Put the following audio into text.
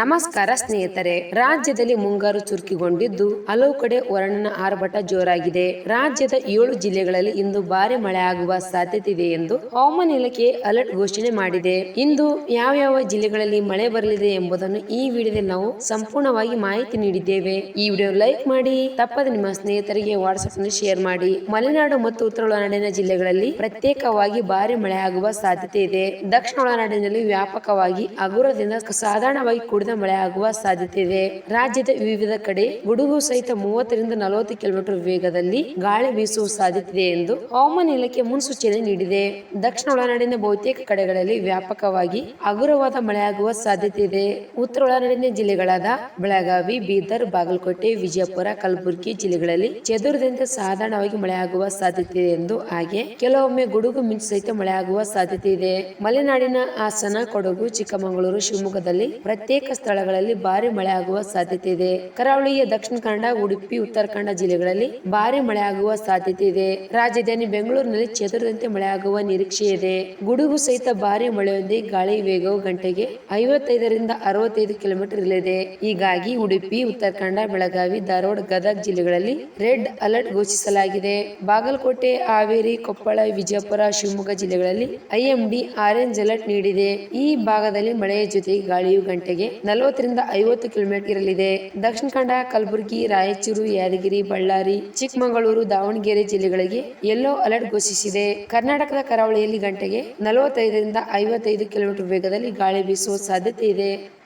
ನಮಸ್ಕಾರ ಸ್ನೇಹಿತರೆ, ರಾಜ್ಯದಲ್ಲಿ ಮುಂಗಾರು ಚುರುಕಿಗೊಂಡಿದ್ದು ಹಲವು ಕಡೆ ವರ್ಣನ ಆರ್ಭಟ ಜೋರಾಗಿದೆ. ರಾಜ್ಯದ ಏಳು ಜಿಲ್ಲೆಗಳಲ್ಲಿ ಇಂದು ಭಾರಿ ಮಳೆ ಆಗುವ ಸಾಧ್ಯತೆ ಇದೆ ಎಂದು ಹವಾಮಾನ ಇಲಾಖೆ ಅಲರ್ಟ್ ಘೋಷಣೆ ಮಾಡಿದೆ. ಇಂದು ಯಾವ ಯಾವ ಜಿಲ್ಲೆಗಳಲ್ಲಿ ಮಳೆ ಬರಲಿದೆ ಎಂಬುದನ್ನು ಈ ವಿಡಿಯೋದಲ್ಲಿ ನಾವು ಸಂಪೂರ್ಣವಾಗಿ ಮಾಹಿತಿ ನೀಡಿದ್ದೇವೆ. ಈ ವಿಡಿಯೋ ಲೈಕ್ ಮಾಡಿ, ತಪ್ಪದೆ ನಿಮ್ಮ ಸ್ನೇಹಿತರಿಗೆ ವಾಟ್ಸ್ಆಪ್ನಲ್ಲಿ ಶೇರ್ ಮಾಡಿ. ಮಲೆನಾಡು ಮತ್ತು ಉತ್ತರ ಒಳನಾಡಿನ ಜಿಲ್ಲೆಗಳಲ್ಲಿ ಪ್ರತ್ಯೇಕವಾಗಿ ಭಾರಿ ಮಳೆ ಆಗುವ ಸಾಧ್ಯತೆ ಇದೆ ದಕ್ಷಿಣ ಒಳನಾಡಿನಲ್ಲಿ ವ್ಯಾಪಕವಾಗಿ ಹಗುರದಿಂದ ಸಾಧಾರಣವಾಗಿ ಕೂಡಿದ ಮಳೆ ಆಗುವ ಸಾಧ್ಯತೆ ಇದೆ ರಾಜ್ಯದ ವಿವಿಧ ಕಡೆ ಗುಡುಗು ಸಹಿತ ಮೂವತ್ತರಿಂದ ನಲವತ್ತು ಕಿಲೋಮೀಟರ್ ವೇಗದಲ್ಲಿ ಗಾಳಿ ಬೀಸುವ ಸಾಧ್ಯತೆ ಎಂದು ಹವಾಮಾನ ಇಲಾಖೆ ಮುನ್ಸೂಚನೆ ನೀಡಿದೆ. ದಕ್ಷಿಣ ಒಳನಾಡಿನ ಬಹುತೇಕ ಕಡೆಗಳಲ್ಲಿ ವ್ಯಾಪಕವಾಗಿ ಹಗುರವಾದ ಮಳೆಯಾಗುವ ಸಾಧ್ಯತೆ ಇದೆ ಉತ್ತರ ಒಳನಾಡಿನ ಜಿಲ್ಲೆಗಳಾದ ಬೆಳಗಾವಿ, ಬೀದರ್, ಬಾಗಲಕೋಟೆ, ವಿಜಯಪುರ, ಕಲಬುರಗಿ ಜಿಲ್ಲೆಗಳಲ್ಲಿ ಚದುರದಂತೆ ಸಾಧಾರಣವಾಗಿ ಮಳೆಯಾಗುವ ಸಾಧ್ಯತೆ ಇದೆ ಎಂದು ಹಾಗೆ ಕೆಲವೊಮ್ಮೆ ಗುಡುಗು ಮಿಂಚು ಸಹಿತ ಮಳೆಯಾಗುವ ಸಾಧ್ಯತೆ ಇದೆ ಮಲೆನಾಡಿನ ಹಾಸನ, ಕೊಡಗು, ಚಿಕ್ಕಮಗಳೂರು, ಶಿವಮೊಗ್ಗದಲ್ಲಿ ಪ್ರತ್ಯೇಕ ಸ್ಥಳಗಳಲ್ಲಿ ಭಾರಿ ಮಳೆಯಾಗುವ ಸಾಧ್ಯತೆ ಇದೆ. ಕರಾವಳಿಯ ದಕ್ಷಿಣ ಕನ್ನಡ, ಉಡುಪಿ, ಉತ್ತರ ಕನ್ನಡ ಜಿಲ್ಲೆಗಳಲ್ಲಿ ಭಾರಿ ಮಳೆಯಾಗುವ ಸಾಧ್ಯತೆ ಇದೆ. ರಾಜಧಾನಿ ಬೆಂಗಳೂರಿನಲ್ಲಿ ಚದುರದಂತೆ ಮಳೆಯಾಗುವ ನಿರೀಕ್ಷೆ ಇದೆ. ಗುಡುಗು ಸಹಿತ ಭಾರಿ ಮಳೆಯೊಂದಿಗೆ ಗಾಳಿ ವೇಗವು ಗಂಟೆಗೆ ಐವತ್ತೈದರಿಂದ ಅರವತ್ತೈದು ಕಿಲೋಮೀಟರ್ ಇಲ್ಲಿದೆ ಹೀಗಾಗಿ ಉಡುಪಿ, ಉತ್ತರ ಕನ್ನಡ, ಬೆಳಗಾವಿ, ಧಾರವಾಡ, ಗದಗ ಜಿಲ್ಲೆಗಳಲ್ಲಿ ರೆಡ್ ಅಲರ್ಟ್ ಘೋಷಿಸಲಾಗಿದೆ. ಬಾಗಲಕೋಟೆ, ಹಾವೇರಿ, ಕೊಪ್ಪಳ, ವಿಜಯಪುರ, ಶಿವಮೊಗ್ಗ ಜಿಲ್ಲೆಗಳಲ್ಲಿ ಐಎಂಡಿ ಆರೆಂಜ್ ಅಲರ್ಟ್ ನೀಡಿದೆ. ಈ ಭಾಗದಲ್ಲಿ ಮಳೆಯ ಜೊತೆಗೆ ಗಾಳಿಯು ಗಂಟೆಗೆ ನಲವತ್ತರಿಂದ ಐವತ್ತು ಕಿಲೋಮೀಟರ್ ಇರಲಿದೆ. ದಕ್ಷಿಣ ಕನ್ನಡ, ಕಲಬುರಗಿ, ರಾಯಚೂರು, ಯಾದಗಿರಿ, ಬಳ್ಳಾರಿ, ಚಿಕ್ಕಮಗಳೂರು, ದಾವಣಗೆರೆ ಜಿಲ್ಲೆಗಳಿಗೆ ಯೆಲ್ಲೋ ಅಲರ್ಟ್ ಘೋಷಿಸಿದೆ. ಕರ್ನಾಟಕದ ಕರಾವಳಿಯಲ್ಲಿ ಗಂಟೆಗೆ ನಲವತ್ತೈದರಿಂದ ಐವತ್ತೈದು ಕಿಲೋಮೀಟರ್ ವೇಗದಲ್ಲಿ ಗಾಳಿ ಬೀಸುವ ಸಾಧ್ಯತೆ ಇದೆ.